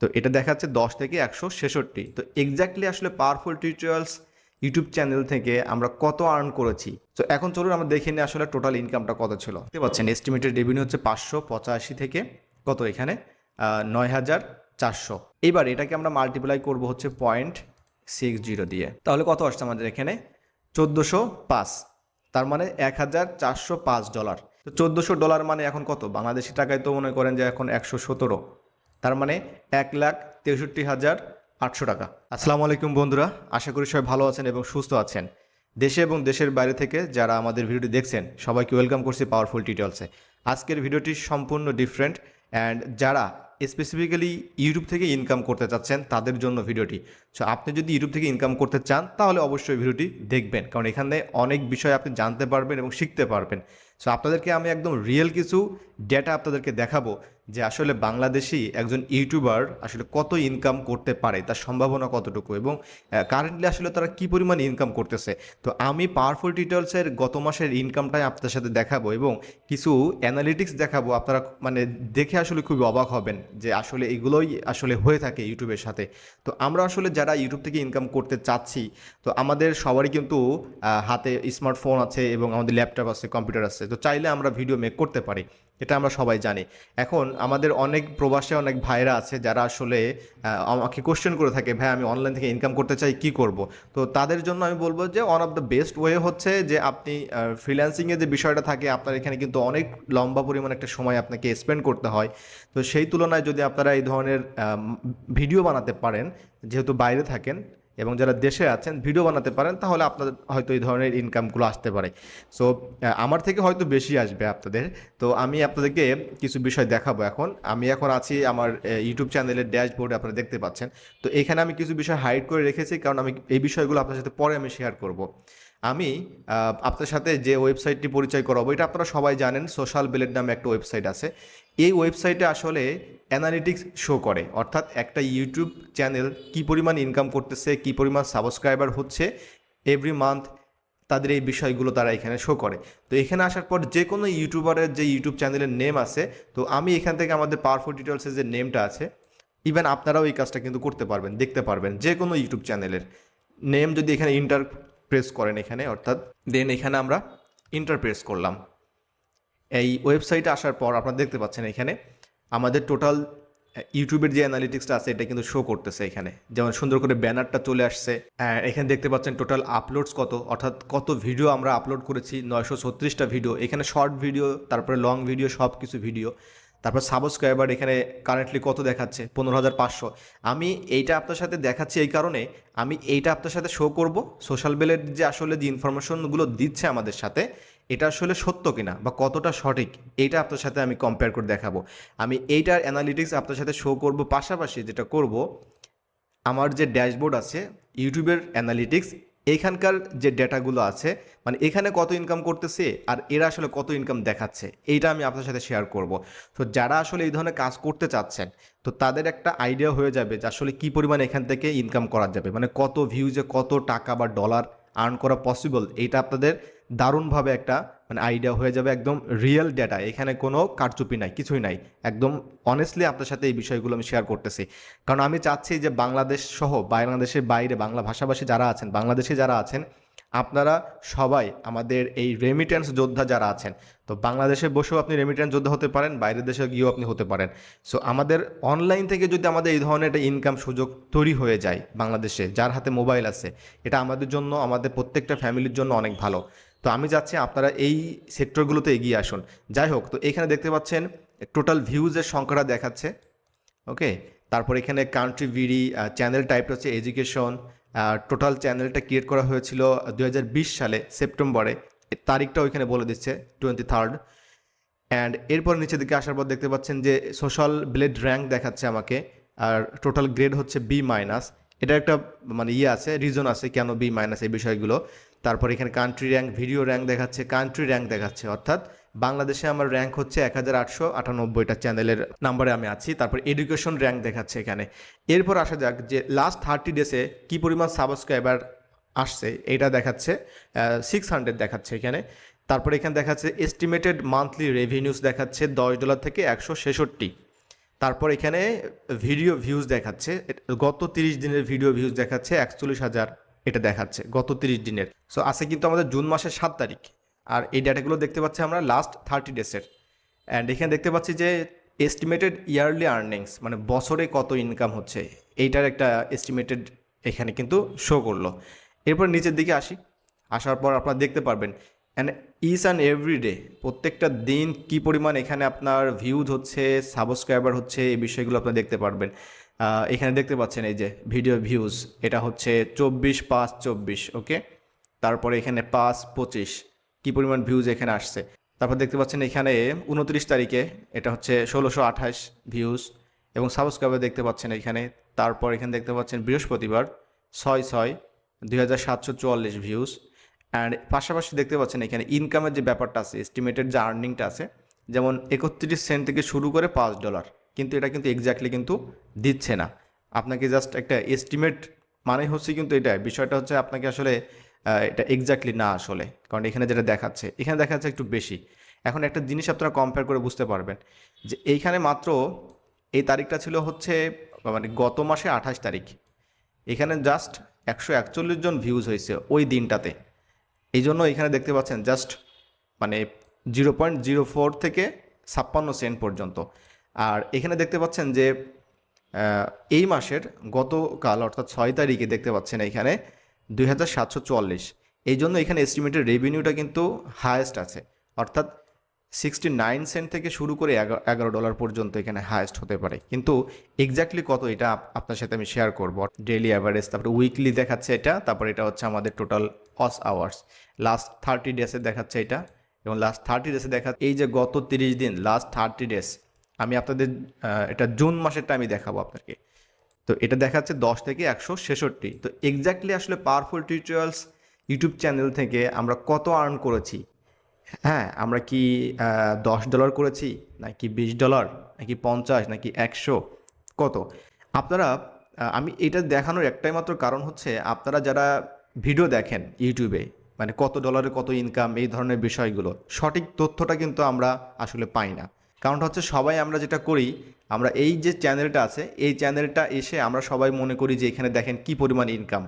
তো এটা দেখাচ্ছে দশ থেকে একশো ছেষট্টি। তো এক্স্যাক্টলি আসলে পাওয়ারফুল টিউটোরিয়ালস ইউটিউব চ্যানেল থেকে আমরা কত আর্ন করেছি। তো এখন চলুন আমরা দেখে নিই আসলে টোটাল ইনকামটা কত ছিল। দেখতে পাচ্ছেন এস্টিমেটেড রেভিনিউ হচ্ছে পাঁচশো পঁচাশি থেকে কত এখানে? নয় হাজার চারশো। এবার এটাকে আমরা মাল্টিপ্লাই করব হচ্ছে পয়েন্ট সিক্স জিরো দিয়ে। তাহলে কত আসছে আমাদের এখানে? চোদ্দোশো পাঁচ। তার মানে এক হাজার চারশো পাঁচ ডলার তো চোদ্দোশো ডলার মানে এখন কত? বাংলাদেশি টাকায় তো মনে করেন যে এখন একশো সতেরো। তার মানে এক লাখ তেষট্টি হাজার আটশো টাকা। আসসালামু আলাইকুম বন্ধুরা, আশা করি সবাই ভালো আছেন এবং সুস্থ আছেন। দেশে এবং দেশের বাইরে থেকে যারা আমাদের ভিডিওটি দেখছেন, সবাইকে ওয়েলকাম করছি পাওয়ারফুল টিউটোরিয়ালসে আজকের ভিডিওটি সম্পূর্ণ ডিফারেন্ট অ্যান্ড যারা স্পেসিফিক্যালি ইউটিউব থেকে ইনকাম করতে চাচ্ছেন, তাদের জন্য ভিডিওটি। সো আপনি যদি ইউটিউব থেকে ইনকাম করতে চান, তাহলে অবশ্যই ভিডিওটি দেখবেন। কারণ এখানে অনেক বিষয় আপনি জানতে পারবেন এবং শিখতে পারবেন। সো আপনাদেরকে আমি একদম রিয়েল কিছু ডেটা আপনাদেরকে দেখাবো। যে আসলে বাংলাদেশি একজন ইউটিউবার আসলে কত ইনকাম করতে পারে, তার সম্ভাবনা কতটুকু এবং কারেন্টলি আসলে তারা কি পরিমাণ ইনকাম করতেছে? তো আমি পাওয়ারফুল ডিটেলসের গত মাসের ইনকামটাই আপনাদের সাথে দেখাবো এবং কিছু অ্যানালিটিক্স দেখাবো। আপনারা মানে দেখে আসলে খুবই অবাক হবেন যে আসলে এগুলোই আসলে হয়ে থাকে ইউটিউবের সাথে। তো আমরা আসলে যারা ইউটিউব থেকে ইনকাম করতে চাচ্ছি, তো আমাদের সবারই কিন্তু হাতে স্মার্টফোন আছে এবং আমাদের ল্যাপটপ আছে কম্পিউটার আছে। তো চাইলে আমরা ভিডিও মেক করতে পারি। এটা আমরা সবাই জানি। এখন আমাদের অনেক প্রবাসে অনেক ভাইরা আছে যারা আসলে আমাকে কোশ্চেন করে থাকে, ভাই, আমি অনলাইন থেকে ইনকাম করতে চাই, কি করব? তো তাদের জন্য আমি বলব যে one of the best way হচ্ছে যে, আপনি ফ্রিল্যান্সিংয়ে যে বিষয়টা থাকে, আপনার এখানে কিন্তু অনেক লম্বা পরিমাণ একটা সময় আপনাকে স্পেন্ড করতে হয়। তো সেই তুলনায় যদি আপনারা এই ধরনের ভিডিও বানাতে পারেন, যেহেতু বাইরে থাকেন এবং যারা দেশে আছেন ভিডিও বানাতে পারেন, তাহলে আপনাদের হয়তো এই ধরনের ইনকামগুলো আসতে পারে। সো আমার থেকে হয়তো বেশি আসবে আপনাদের। তো আমি আপনাদেরকে কিছু বিষয় দেখাবো এখন। আমি এখন আছি আমার ইউটিউব চ্যানেলের ড্যাশবোর্ডে আপনারা দেখতে পাচ্ছেন। তো এখানে আমি কিছু বিষয় হাইড করে রেখেছি, কারণ আমি এই বিষয়গুলো আপনার সাথে পরে আমি শেয়ার করব। আমি আপনার সাথে যে ওয়েবসাইটটি পরিচয় করাবো, এটা আপনারা সবাই জানেন, সোশ্যাল বিলেট নামে একটা ওয়েবসাইট আছে। এই ওয়েবসাইটে আসলে অ্যানালিটিক্স শো করে, অর্থাৎ একটা ইউটিউব চ্যানেল কি পরিমাণ ইনকাম করতেছে, কি পরিমাণ সাবস্ক্রাইবার হচ্ছে এভরি মান্থ তাদের এই বিষয়গুলো তারা এখানে শো করে। তো এখানে আসার পর যে কোনো ইউটিউবারের যে ইউটিউব চ্যানেলের নেম আছে, তো আমি এখান থেকে আমাদের পাওয়ারফুল ডিটেলসের যে নেমটা আছে ইভেন আপনারাও এই কাজটা কিন্তু করতে পারবেন, দেখতে পারবেন, যে কোনো ইউটিউব চ্যানেলের। নেম যদি এখানে ইন্টার প্রেস করেন এখানে, অর্থাৎ দেন এখানে আমরা ইন্টার প্রেস করলাম। এই ওয়েবসাইটে আসার পর আপনারা দেখতে পাচ্ছেন এখানে আমাদের টোটাল ইউটিউবের যে অ্যানালিটিক্সটা আছে, এটা কিন্তু শো করতেছে এখানে। যেমন সুন্দর করে ব্যানারটা চলে আসছে। এখানে দেখতে পাচ্ছেন টোটাল আপলোডস কত, অর্থাৎ কত ভিডিও আমরা আপলোড করেছি, নয়শো ছত্রিশটা ভিডিও এখানে শর্ট ভিডিও তারপরে লং ভিডিও সব কিছু ভিডিও তারপর সাবস্ক্রাইবার এখানে কারেন্টলি কত দেখাচ্ছে? পনেরো হাজার পাঁচশো। আমি এইটা আপনার সাথে দেখাচ্ছি এই কারণে, আমি এইটা আপনার সাথে শো করব। সোশ্যাল বেলের যে আসলে যে ইনফরমেশনগুলো দিচ্ছে আমাদের সাথে, এটা আসলে সত্য কিনা বা কতটা সঠিক, এইটা আপনার সাথে আমি কম্পেয়ার করে দেখাবো। আমি এইটার অ্যানালিটিক্স আপনার সাথে শো করব। পাশাপাশি যেটা করব, আমার যে ড্যাশবোর্ড আছে ইউটিউবের অ্যানালিটিক্স এইখানকার যে ডেটাগুলো আছে মানে এখানে কত ইনকাম করতেছে আর এরা আসলে কত ইনকাম দেখাচ্ছে, এইটা আমি আপনার সাথে শেয়ার করব। তো যারা আসলে এই ধরনের কাজ করতে চাচ্ছেন, তো তাদের একটা আইডিয়া হয়ে যাবে যে আসলে কী পরিমাণ এখান থেকে ইনকাম করা যাবে মানে কত ভিউজে কত টাকা বা ডলার আর্ন করা পসিবল এইটা আপনাদের দারুণভাবে একটা মানে আইডিয়া হয়ে যাবে একদম রিয়েল ডেটা এখানে কোনো কারচুপি নাই, কিছুই নাই, একদম অনেস্টলি আপনার সাথে এই বিষয়গুলো আমি শেয়ার করতেছি। কারণ আমি চাচ্ছি যে বাংলাদেশ সহ বাংলাদেশের বাইরে বাংলা ভাষাভাষী যারা আছেন, বাংলাদেশে যারা আছেন আপনারা সবাই আমাদের এই রেমিটেন্স যোদ্ধা যারা আছেন, তো বাংলাদেশে বসেও আপনি রেমিটেন্স যোদ্ধা হতে পারেন, বাইরের দেশে গিয়েও আপনি হতে পারেন। সো আমাদের অনলাইন থেকে যদি আমাদের এই ধরনের একটা ইনকাম সুযোগ তৈরি হয়ে যায় বাংলাদেশে, যার হাতে মোবাইল আছে, এটা আমাদের জন্য, আমাদের প্রত্যেকটা ফ্যামিলির জন্য অনেক ভালো। তো আমি চাচ্ছি আপনারা এই সেক্টরগুলোতে এগিয়ে আসুন। যাই হোক, তো এখানে দেখতে পাচ্ছেন টোটাল ভিউজের সংখ্যাটা দেখাচ্ছে ওকে তারপর এখানে কান্ট্রি ভিডি চ্যানেল টাইপটা হচ্ছে এডুকেশন টোটাল চ্যানেলটা ক্রিয়েট করা হয়েছিল দু হাজার বিশ সালে, সেপ্টেম্বরে। তারিখটা ওইখানে বলে দিচ্ছে টোয়েন্টি থার্ড অ্যান্ড এরপর নিচের দিকে আসার পর দেখতে পাচ্ছেন যে সোশ্যাল ব্লেড র্যাঙ্ক দেখাচ্ছে আমাকে, আর টোটাল গ্রেড হচ্ছে বি মাইনাস এটা একটা মানে ইয়ে আছে রিজন আছে কেন বি মাইনাস এই বিষয়গুলো। তারপর এখানে কান্ট্রি র্যাঙ্ক ভিডিও র্যাঙ্ক দেখাচ্ছে কান্ট্রি র্যাঙ্ক দেখাচ্ছে, অর্থাৎ বাংলাদেশে আমার র্যাঙ্ক হচ্ছে এক হাজার আটশো আটানব্বইটা চ্যানেলের নাম্বারে আমি আছি। তারপর এডুকেশন র্যাঙ্ক দেখাচ্ছে এখানে। এরপর আসা যাক যে লাস্ট থার্টি ডেসে কী পরিমাণ সাবস্ক্রাইবার আসছে, এটা দেখাচ্ছে সিক্স হান্ড্রেড দেখাচ্ছে এখানে। তারপর এখানে দেখাচ্ছে এস্টিমেটেড মান্থলি রেভিনিউস দেখাচ্ছে দশ ডলার থেকে একশো ছেষট্টি। তারপর এখানে ভিডিও ভিউজ দেখাচ্ছে গত তিরিশ দিনের ভিডিও ভিউজ দেখাচ্ছে একচল্লিশ হাজার, এটা দেখাচ্ছে গত তিরিশ দিনের। সো আছে কিন্তু আমাদের জুন মাসের সাত তারিখ। আর এই ডাটাগুলো দেখতে পাচ্ছি আমরা লাস্ট থার্টি ডেসের অ্যান্ড এখানে দেখতে পাচ্ছি যে এস্টিমেটেড ইয়ারলি আর্নিংস মানে বছরে কত ইনকাম হচ্ছে, এইটার একটা এস্টিমেটেড এখানে কিন্তু শো করল। এরপর নিচের দিকে আসি। আসার পর আপনারা দেখতে পারবেন and each and every day প্রত্যেকটা দিন কি পরিমাণ এখানে আপনার ভিউজ হচ্ছে সাবস্ক্রাইবার হচ্ছে, এই বিষয়গুলো আপনারা দেখতে পারবেন। এখানে দেখতে পাচ্ছেন এই যে ভিডিও ভিউজ এটা হচ্ছে চব্বিশ পাঁচ চব্বিশ ওকে তারপরে এখানে পাঁচ পঁচিশ। কী পরিমাণ ভিউজ এখানে আসছে? তারপর দেখতে পাচ্ছেন এখানে উনত্রিশ তারিখে এটা হচ্ছে ষোলোশো আঠাশ ভিউজ এবং সাবস্ক্রাইবার দেখতে পাচ্ছেন এখানে। তারপর এখানে দেখতে পাচ্ছেন বৃহস্পতিবার ছয় ছয় দুই হাজার সাতশো চুয়াল্লিশ ভিউজ অ্যান্ড পাশাপাশি দেখতে পাচ্ছেন এখানে ইনকামের যে ব্যাপারটা আছে এস্টিমেটেড যে আর্নিংটা আছে, যেমন একত্রিশ সেন্ট থেকে শুরু করে পাঁচ ডলার কিন্তু এটা কিন্তু এক্স্যাক্টলি কিন্তু দিচ্ছে না। আপনাকে জাস্ট একটা এস্টিমেট মানে হচ্ছে কিন্তু এটা। বিষয়টা হচ্ছে আপনাকে আসলে এটা এক্স্যাক্টলি না আসলে। কারণ এখানে যেটা দেখাচ্ছে, এখানে দেখা যাচ্ছে একটু বেশি। এখন একটা জিনিস আপনারা কম্পেয়ার করে বুঝতে পারবেন যে এইখানে মাত্র এই তারিখটা ছিল হচ্ছে মানে গত মাসে আঠাশ তারিখ। এখানে জাস্ট একশো একচল্লিশ জন ভিউজ হয়েছে ওই দিনটাতে। এই জন্য এখানে দেখতে পাচ্ছেন জাস্ট মানে জিরো পয়েন্ট জিরো ফোর থেকে ছাপ্পান্ন সেন্ট পর্যন্ত। আর এখানে দেখতে পাচ্ছেন যে এই মাসের গতকাল অর্থাৎ ছয় তারিখে দেখতে পাচ্ছেন এখানে দুই হাজার সাতশো চুয়াল্লিশ। এই জন্য এখানে এস্টিমেটেড রেভিনিউটা কিন্তু হায়েস্ট আছে। অর্থাৎ সিক্সটি নাইন সেন্ট থেকে শুরু করে এগা- এগারো ডলার পর্যন্ত এখানে হায়েস্ট হতে পারে। কিন্তু এক্স্যাক্টলি কত এটা আপনার সাথে আমি শেয়ার করব। ডেইলি অ্যাভারেজ তারপরে উইকলি দেখাচ্ছে এটা, তারপর এটা হচ্ছে আমাদের টোটাল অস আওয়ার্স লাস্ট থার্টি ডেসে দেখাচ্ছে এটা, এবং লাস্ট থার্টি ডেসে দেখা, এই যে গত তিরিশ দিন লাস্ট থার্টি ডেস আমি আপনাদের এটা জুন মাসেরটা আমি দেখাবো আপনাকে। তো এটা দেখাচ্ছে দশ থেকে একশো ছেষট্টি। তো এক্স্যাক্টলি আসলে পাওয়ারফুল টিউটোরিয়ালস ইউটিউব চ্যানেল থেকে আমরা কত আর্ন করেছি? হ্যাঁ আমরা কি দশ ডলার করেছি, নাকি বিশ ডলার নাকি পঞ্চাশ, নাকি একশো, কত? আপনারা আমি এটা দেখানোর একটাই মাত্র কারণ হচ্ছে আপনারা যারা ভিডিও দেখেন ইউটিউবে মানে কত ডলারে কত ইনকাম এই ধরনের বিষয়গুলো, সঠিক তথ্যটা কিন্তু আমরা আসলে পাই না। কারণটা হচ্ছে সবাই আমরা যেটা করি, আমরা এই যে চ্যানেলটা আছে, এই চ্যানেলটা এসে আমরা সবাই মনে করি যে এখানে দেখেন কি পরিমাণ ইনকাম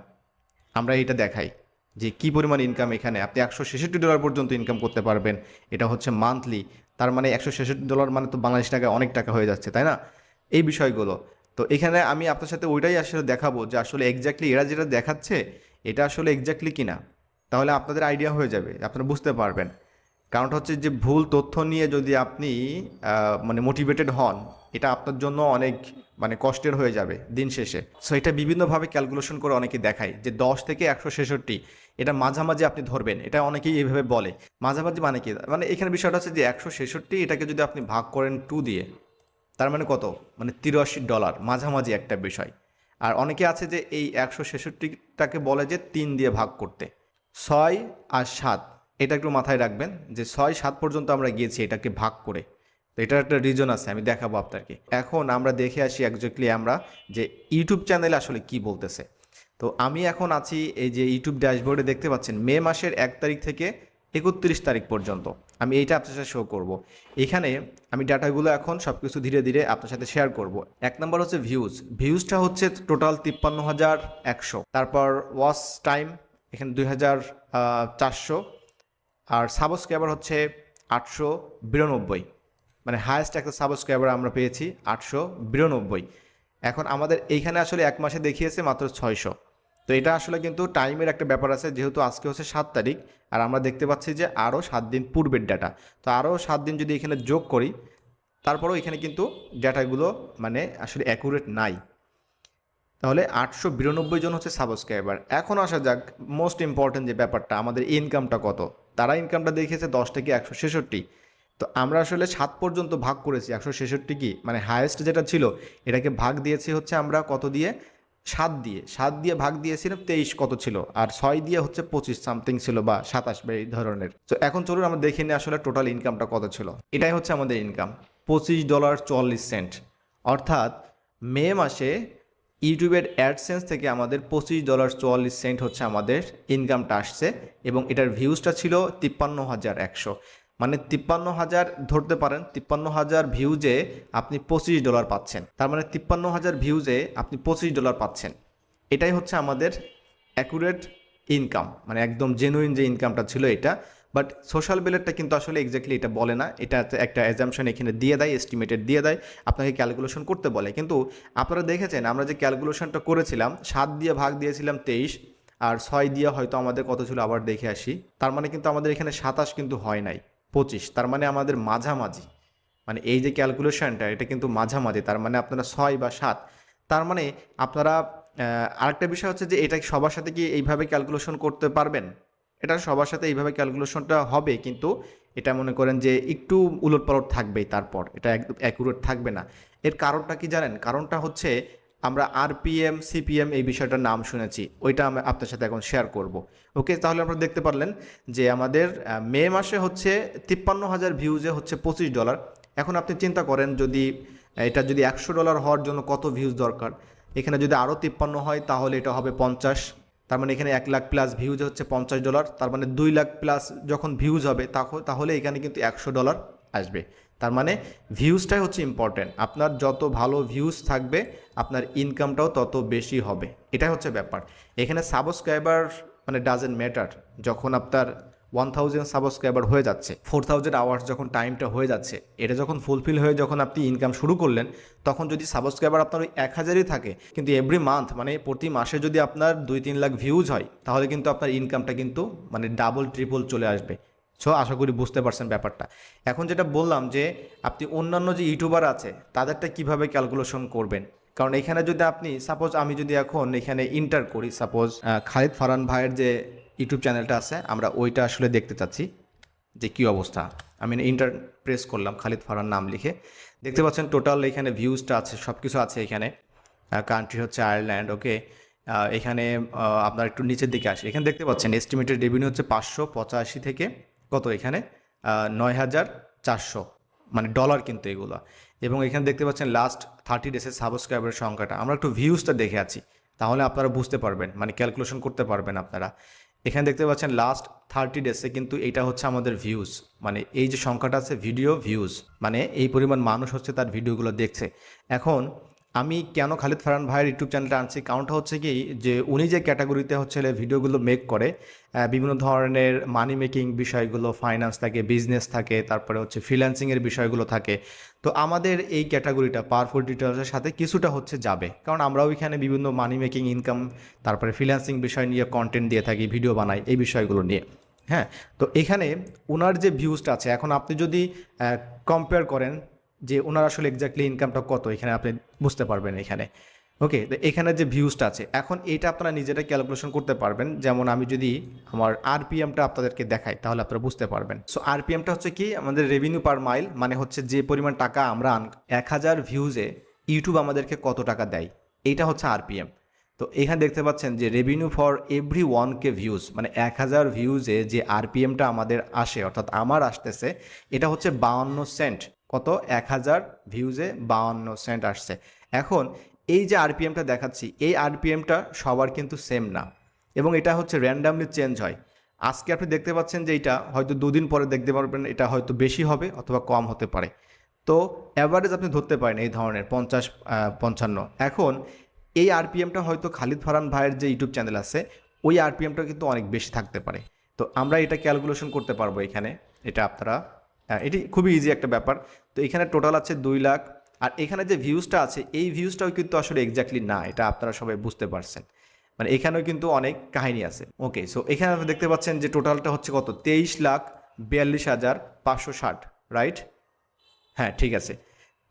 আমরা এটা দেখাই যে কি পরিমাণ ইনকাম এখানে। আপনি একশো ছেষট্টি ডলার পর্যন্ত ইনকাম করতে পারবেন। এটা হচ্ছে মান্থলি তার মানে একশো ছেষট্টি ডলার মানে তো বাংলাদেশ টাকায় অনেক টাকা হয়ে যাচ্ছে, তাই না? এই বিষয়গুলো। তো এখানে আমি আপনার সাথে ওইটাই আসলে দেখাবো যে আসলে এক্স্যাক্টলি এরা যেটা দেখাচ্ছে, এটা আসলে এক্স্যাক্টলি কিনা। তাহলে আপনাদের আইডিয়া হয়ে যাবে, আপনারা বুঝতে পারবেন। কারণটা হচ্ছে যে ভুল তথ্য নিয়ে যদি আপনি মানে মোটিভেটেড হন, এটা আপনার জন্য অনেক মানে কষ্টের হয়ে যাবে দিন শেষে। সো এটা বিভিন্নভাবে ক্যালকুলেশন করে অনেকে দেখায় যে দশ থেকে একশো ছেষট্টি, এটা মাঝামাঝি আপনি ধরবেন। এটা অনেকেই এইভাবে বলে। মাঝামাঝি মানে কি? মানে এখানে বিষয়টা হচ্ছে যে একশো ছেষট্টি, এটাকে যদি আপনি ভাগ করেন টু দিয়ে, তার মানে কত? মানে তিরাশি ডলার, মাঝামাঝি একটা বিষয়। আর অনেকে আছে যে এই একশো ছেষট্টিটাকে বলে যে তিন দিয়ে ভাগ করতে। ছয় আর সাত এটা একটু মাথায় রাখবেন যে ছয় সাত পর্যন্ত আমরা গিয়েছি এটাকে ভাগ করে। তো এটার একটা রিজন আছে, আমি দেখাবো আপনাকে। এখন আমরা দেখে আসি একজাক্টলি আমরা যে ইউটিউব চ্যানেলে আসলে কি বলতেছে। তো আমি এখন আছি এই যে ইউটিউব ড্যাশবোর্ডে দেখতে পাচ্ছেন, মে মাসের এক তারিখ থেকে একত্রিশ তারিখ পর্যন্ত। আমি এইটা আপনার সাথে শো করব। এখানে আমি ডাটাগুলো এখন সব কিছু ধীরে ধীরে আপনার সাথে শেয়ার করব। এক নম্বর হচ্ছে ভিউজ ভিউজটা হচ্ছে টোটাল তিপ্পান্ন হাজার একশো। তারপর ওয়াচ টাইম এখানে দুই হাজার চারশো। আর সাবস্ক্রাইবার হচ্ছে আটশো বিরানব্বই। মানে হায়েস্ট একটা সাবস্ক্রাইবার আমরা পেয়েছি আটশো বিরানব্বই। এখন আমাদের এইখানে আসলে এক মাসে দেখিয়েছে মাত্র ছয়শো। তো এটা আসলে কিন্তু টাইমের একটা ব্যাপার আছে, যেহেতু আজকে হচ্ছে সাত তারিখ, আর আমরা দেখতে পাচ্ছি যে আরও সাত দিন পূর্বের ডাটা তো আরও সাত দিন যদি এখানে যোগ করি, তারপরেও এখানে কিন্তু ডাটাগুলো মানে আসলে অ্যাকুরেট নাই। তাহলে আটশো বিরানব্বই জন হচ্ছে সাবস্ক্রাইবার এখন আসা যাক মোস্ট ইম্পর্টেন্ট যে ব্যাপারটা, আমাদের ইনকামটা কত। তারা ইনকামটা দেখিয়েছে দশ থেকে একশো ছেষট্টি। তো আমরা আসলে সাত পর্যন্ত ভাগ করেছি, একশো ছেষট্টি কি? মানে হায়েস্ট যেটা ছিল, এটাকে ভাগ দিয়েছি হচ্ছে আমরা কত দিয়ে? সাত দিয়ে। সাত দিয়ে ভাগ দিয়েছিলাম তেইশ কত ছিল? আর ছয় দিয়ে হচ্ছে পঁচিশ সামথিং ছিল বা সাতাশ বা এই ধরনের। তো এখন চলুন আমরা দেখে নিই আসলে টোটাল ইনকামটা কত ছিল। এটাই হচ্ছে আমাদের ইনকাম পঁচিশ ডলার চল্লিশ সেন্ট অর্থাৎ মে মাসে ইউটিউবের অ্যাডসেন্স থেকে আমাদের পঁচিশ ডলার চুয়াল্লিশ সেন্ট হচ্ছে আমাদের ইনকামটা আসছে এবং এটার ভিউজটা ছিল তিপ্পান্ন হাজার একশো। মানে তিপ্পান্ন হাজার ধরতে পারেন, তিপ্পান্ন হাজার ভিউজে আপনি পঁচিশ ডলার পাচ্ছেন। তার মানে তিপ্পান্ন হাজার ভিউজে আপনি পঁচিশ ডলার পাচ্ছেন। এটাই হচ্ছে আমাদের অ্যাকুরেট ইনকাম মানে একদম জেনুইন যে ইনকামটা ছিল এটা। বাট সোশ্যাল বেলেটটা কিন্তু আসলে এক্স্যাক্টলি এটা বলে না। এটা একটা অ্যাজামশন এখানে দিয়ে দেয় এস্টিমেটেড দিয়ে দেয়, আপনাকে ক্যালকুলেশন করতে বলে। কিন্তু আপনারা দেখেছেন, আমরা যে ক্যালকুলেশনটা করেছিলাম, সাত দিয়ে ভাগ দিয়েছিলাম তেইশ, আর ছয় দিয়ে হয়তো আমাদের কত ছিল আবার দেখে আসি। তার মানে কিন্তু আমাদের এখানে সাতাশ কিন্তু হয় নাই, পঁচিশ। তার মানে আমাদের মাঝামাঝি। মানে এই যে ক্যালকুলেশনটা এটা কিন্তু মাঝামাঝি। তার মানে আপনারা ছয় বা সাত। তার মানে আপনারা আরেকটা বিষয় হচ্ছে যে এটা সবার সাথে কি এইভাবে ক্যালকুলেশন করতে পারবেন? এটা সবার সাথে এইভাবে ক্যালকুলেশনটা হবে, কিন্তু এটা মনে করেন যে একটু উলটপালট থাকবেই তারপর, এটা একদম অ্যাকুরেট থাকবে না। এর কারণটা কি জানেন? কারণটা হচ্ছে আমরা আরপিএম সিপিএম এই বিষয়টার নাম শুনেছি, ওইটা আমি আপনার সাথে এখন শেয়ার করব। ওকে তাহলে আপনারা দেখতে পারলেন যে আমাদের মে মাসে হচ্ছে তিপ্পান্ন হাজার ভিউজে হচ্ছে পঁচিশ ডলার এখন আপনি চিন্তা করেন যদি এটা যদি একশো ডলার হওয়ার জন্য কত ভিউজ দরকার? এখানে যদি আরও তিপ্পান্ন হয়, তাহলে এটা হবে পঞ্চাশ। তার মানে এখানে এক লাখ প্লাস ভিউজ হচ্ছে পঞ্চাশ ডলার তার মানে দুই লাখ প্লাস যখন ভিউজ হবে, তাহ- তাহলে এখানে কিন্তু একশো ডলার আসবে। তার মানে ভিউজটাই হচ্ছে ইম্পর্টেন্ট আপনার যত ভালো ভিউজ থাকবে, আপনার ইনকামটাও তত বেশি হবে। এটাই হচ্ছে ব্যাপার। এখানে সাবস্ক্রাইবার মানে ডাজেন্ট ম্যাটার যখন আপনার ওয়ান থাউজেন্ড সাবস্ক্রাইবার হয়ে যাচ্ছে। ফোর থাউজেন্ড আওয়ার্স যখন টাইমটা হয়ে যাচ্ছে, এটা যখন ফুলফিল হয়ে যখন আপনি ইনকাম শুরু করলেন, তখন যদি সাবস্ক্রাইবার আপনার ওই এক হাজারই থাকে, কিন্তু এভরি মান্থ মানে প্রতি মাসে যদি আপনার দুই তিন লাখ ভিউজ হয়, তাহলে কিন্তু আপনার ইনকামটা কিন্তু মানে ডাবল ট্রিপল চলে আসবে। সো আশা করি বুঝতে পারছেন ব্যাপারটা। এখন যেটা বললাম যে, আপনি অন্যান্য যে ইউটিউবার আছে, তাদেরটা কীভাবে ক্যালকুলেশন করবেন? কারণ এখানে যদি আপনি সাপোজ আমি যদি এখন এখানে ইন্টার করি সাপোজ খালিদ ফারান ভাইয়ের যে ইউটিউব চ্যানেলটা আছে, আমরা ওইটা আসলে দেখতে চাচ্ছি যে কী অবস্থা। আমি ইন্টার প্রেস করলাম, খালিদ ফারহান নাম লিখে। দেখতে পাচ্ছেন টোটাল এখানে ভিউজটা আছে সব কিছু আছে এখানে। কান্ট্রি হচ্ছে আয়ারল্যান্ড ওকে এখানে আপনার একটু নিচের দিকে আসে। এখানে দেখতে পাচ্ছেন এস্টিমেটেড রেভিনিউ হচ্ছে পাঁচশো পঁচাশি থেকে কত এখানে? নয় হাজার চারশো মানে ডলার কিন্তু এগুলো। এবং এখানে দেখতে পাচ্ছেন লাস্ট থার্টি ডেসের সাবস্ক্রাইবারের সংখ্যাটা। আমরা একটু ভিউজটা দেখে আছি, তাহলে আপনারা বুঝতে পারবেন মানে ক্যালকুলেশন করতে পারবেন আপনারা। এখানে দেখতে পাচ্ছেন লাস্ট থার্টি ডেসে কিন্তু এটা হচ্ছে আমাদের ভিউজ মানে এই যে সংখ্যাটা আছে ভিডিও ভিউজ মানে এই পরিমাণ মানুষ হচ্ছে তার ভিডিওগুলো দেখছে। এখন আমি কেন খালিদ ফারহান ভাইয়ের ইউটিউব চ্যানেলটা আনছি? কারণটা হচ্ছে কি যে উনি যে ক্যাটাগরিতে হচ্ছে ভিডিওগুলো মেক করে বিভিন্ন ধরনের মানি মেকিং বিষয়গুলো ফাইন্যান্স থাকে বিজনেস থাকে, তারপরে হচ্ছে ফ্রিল্যান্সিংয়ের বিষয়গুলো থাকে। তো আমাদের এই ক্যাটাগরিটা পাওয়ারফুল ডিটেলসের সাথে কিছুটা হচ্ছে যাবে। কারণ আমরাও এখানে বিভিন্ন মানি মেকিং ইনকাম তারপরে ফ্রিল্যান্সিং বিষয় নিয়ে কন্টেন্ট দিয়ে থাকি ভিডিও বানাই, এই বিষয়গুলো নিয়ে। হ্যাঁ? তো এখানে ওনার যে ভিউজটা আছে, এখন আপনি যদি কম্পেয়ার করেন যে ওনার আসলে এক্স্যাক্টলি ইনকামটা কত? এখানে আপনি বুঝতে পারবেন এখানে। ওকে তো এখানে যে ভিউজটা আছে, এখন এটা আপনারা নিজেরা ক্যালকুলেশন করতে পারবেন। যেমন আমি যদি আমার আরপিএমটা আপনাদেরকে দেখাই, তাহলে আপনারা বুঝতে পারবেন। সো আরপিএমটা হচ্ছে কি? আমাদের রেভিনিউ পার মাইল মানে হচ্ছে যে পরিমাণ টাকা আমরা আন এক হাজার ভিউজে ইউটিউব আমাদেরকে কত টাকা দেয়? এইটা হচ্ছে আরপিএম তো এখানে দেখতে পাচ্ছেন যে revenue for every one K views মানে এক হাজার ভিউজে যে আরপিএমটা আমাদের আসে, অর্থাৎ আমার আসতেছে, এটা হচ্ছে বাউন্ন সেন্ট কত? এক হাজার ভিউজে বাউন্ন সেন্ট আসছে। এখন এই যে আরপিএমটা দেখাচ্ছি, এই আরপিএমটা সবার কিন্তু সেম না। এবং এটা হচ্ছে র্যান্ডামলি চেঞ্জ হয়। আজকে আপনি দেখতে পাচ্ছেন যে এটা হয়তো দুদিন পরে দেখতে পারবেন, এটা হয়তো বেশি হবে অথবা কম হতে পারে। তো অ্যাভারেজ আপনি ধরতে পারেন এই ধরনের, পঞ্চাশ পঞ্চান্ন। এখন এই আরপিএমটা হয়তো খালিদ ফারান ভাইয়ের যে ইউটিউব চ্যানেল আছে, ওই আরপিএমটা কিন্তু অনেক বেশি থাকতে পারে। তো আমরা এটা ক্যালকুলেশন করতে পারব এখানে। এটা আপনারা আহ, এটি খুবই ইজি একটা ব্যাপার। তো এখানে টোটাল আছে দুই লাখ। আর এখানে যে ভিউজটা আছে এই ভিউজটাও কিন্তু আসলে এক্স্যাক্টলি না এটা আপনারা সবাই বুঝতে পারছেন। মানে এখানেও কিন্তু অনেক কাহিনী আছে। ওকে সো এখানে আপনি দেখতে পাচ্ছেন যে টোটালটা হচ্ছে কত? তেইশ লাখ বিয়াল্লিশ হাজার পাঁচশো ষাট রাইট হ্যাঁ ঠিক আছে।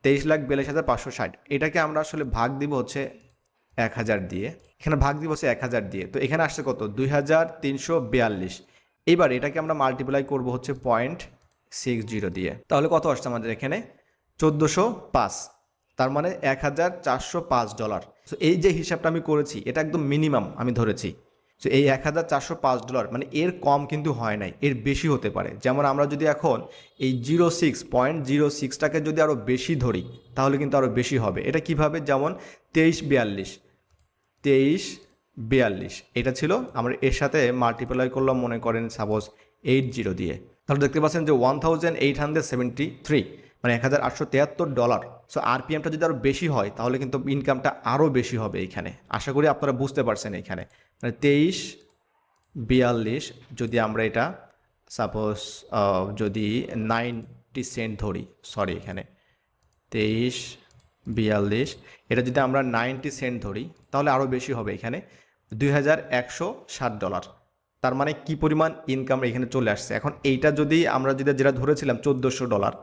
তেইশ লাখ বিয়াল্লিশ হাজার পাঁচশো ষাট এটাকে আমরা আসলে ভাগ দিব হচ্ছে এক হাজার দিয়ে। এখানে ভাগ দিব হচ্ছে এক হাজার দিয়ে। তো এখানে আসছে কত? দুই হাজার তিনশো বিয়াল্লিশ। এবার এটাকে আমরা মাল্টিপ্লাই করব হচ্ছে পয়েন্ট সিক্স জিরো দিয়ে। তাহলে কত আসছে আমাদের এখানে? চোদ্দোশো পাঁচ। তার মানে এক হাজার চারশো পাঁচ ডলার। তো এই যে হিসাবটা আমি করেছি, এটা একদম মিনিমাম আমি ধরেছি। তো এই এক হাজার চারশো পাঁচ ডলার মানে এর কম কিন্তু হয় নাই, এর বেশি হতে পারে। যেমন আমরা যদি এখন এই জিরো সিক্স পয়েন্ট জিরো সিক্সটাকে যদি আরও বেশি ধরি, তাহলে কিন্তু আরও বেশি হবে। এটা কীভাবে? যেমন তেইশ বিয়াল্লিশ। তেইশ বিয়াল্লিশ। এটা ছিল, আমরা এর সাথে মাল্টিপ্লাই করলাম, মনে করেন সাপোজ এইট জিরো দিয়ে। তাহলে দেখতে পাচ্ছেন যে one thousand eight hundred seventy three মানে এক হাজার আটশো তিয়াত্তর ডলার সো আরপিএমটা যদি আরও বেশি হয়, তাহলে কিন্তু ইনকামটা আরও বেশি হবে এইখানে আশা করি আপনারা বুঝতে পারছেন এইখানে মানে তেইশ, বিয়াল্লিশ, যদি আমরা এটা সাপোজ যদি নাইনটি সেন্ট ধরি সরি এখানে। তেইশ, বিয়াল্লিশ, এটা যদি আমরা নাইনটি সেন্ট ধরি, তাহলে আরও বেশি হবে এখানে। দুই হাজার একশো ষাট ডলার তার মানে কি পরিমাণ ইনকাম এখানে চলে আসছে? এখন এইটা যদি আমরা যদি যেটা ধরেছিলাম চোদ্দোশো ডলার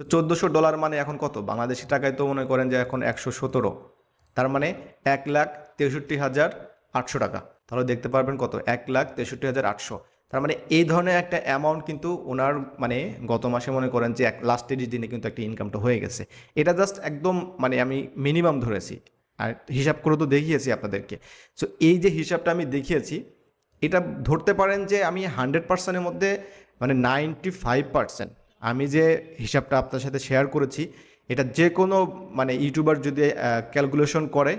তো চোদ্দোশো ডলার মানে এখন কত? বাংলাদেশি টাকায় তো মনে করেন যে এখন একশো সতেরো। তার মানে এক লাখ তেষট্টি হাজার আটশো টাকা। তাহলে দেখতে পারবেন কত? এক লাখ তেষট্টি হাজার আটশো। তার মানে এই ধরনের একটা অ্যামাউন্ট কিন্তু ওনার মানে গত মাসে মনে করেন যে এক লাস্ট তিরিশ দিনে কিন্তু একটা ইনকামটা হয়ে গেছে। এটা জাস্ট একদম মানে আমি মিনিমাম ধরেছি। আর হিসাব করে তো দেখিয়েছি আপনাদেরকে। সো এই যে হিসাবটা আমি দেখিয়েছি এটা ধরতে পারেন যে আমি হান্ড্রেড পার্সেন্টের মধ্যে মানে নাইনটি ফাইভ পার্সেন্ট আমি যে হিসাবটা আপনার সাথে শেয়ার করেছি, এটা যে কোনো মানে ইউটিউবার যদি ক্যালকুলেশন করে,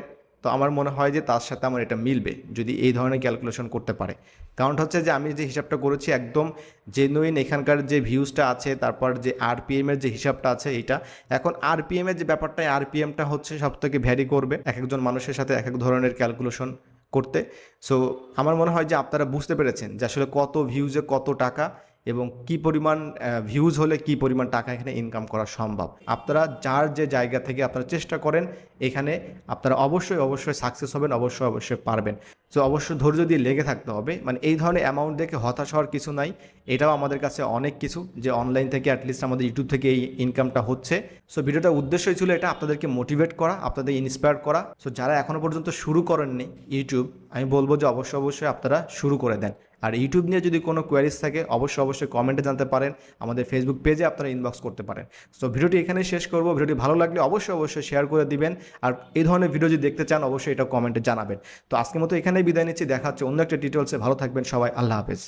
তো আমার মনে হয় যে তার সাথে আমার এটা মিলবে, যদি এই ধরনের ক্যালকুলেশন করতে পারে। কারণটা হচ্ছে যে আমি যে হিসাবটা করেছি একদম জেনুইন এখানকার যে ভিউজটা আছে, তারপর যে আরপিএমের যে হিসাবটা আছে এইটা, এখন আরপিএমের যে ব্যাপারটা আরপিএমটা হচ্ছে সব থেকে ভ্যারি করবে, এক একজন মানুষের সাথে এক এক ধরনের ক্যালকুলেশন করতে। সো আমার মনে হয় যে আপনারা বুঝতে পেরেছেন যে আসলে কত ভিউজে কত টাকা এবং কি পরিমাণ ভিউজ হলে কি পরিমাণ টাকা এখানে ইনকাম করা সম্ভব? আপনারা যার যে জায়গা থেকে আপনারা চেষ্টা করেন, এখানে আপনারা অবশ্যই অবশ্যই সাকসেস হবেন, অবশ্যই অবশ্যই পারবেন। সো অবশ্যই ধৈর্য দিয়ে লেগে থাকতে হবে। মানে এই ধরনের অ্যামাউন্ট দেখে হতাশ হওয়ার কিছু নাই। এটাও আমাদের কাছে অনেক কিছু যে অনলাইন থেকে অ্যাটলিস্ট আমাদের ইউটিউব থেকে এই ইনকামটা হচ্ছে। সো ভিডিওটার উদ্দেশ্যই ছিল এটা, আপনাদেরকে মোটিভেট করা, আপনাদের ইন্সপায়ার করা। সো যারা এখনও পর্যন্ত শুরু করেননি ইউটিউব আমি বলব যে অবশ্যই অবশ্যই আপনারা শুরু করে দেন। আর ইউটিউব নিয়ে যদি কোনো কোয়ারিজ থাকে, অবশ্যই অবশ্যই কমেন্টে জানতে পারেন। আমাদের ফেসবুক পেজে আপনারা ইনবক্স করতে পারেন। সো ভিডিওটি এখানে শেষ করব। ভিডিওটি ভালো লাগলে অবশ্যই অবশ্যই শেয়ার করে দিবেন। আর এই ধরনের ভিডিও যদি দেখতে চান, অবশ্যই এটা কমেন্টে জানাবেন। তো আজকের মতো এখানেই বিদায় নিচ্ছি। দেখা হচ্ছে অন্য একটা ডিটেলসে ভালো থাকবেন সবাই। আল্লাহ হাফেজ।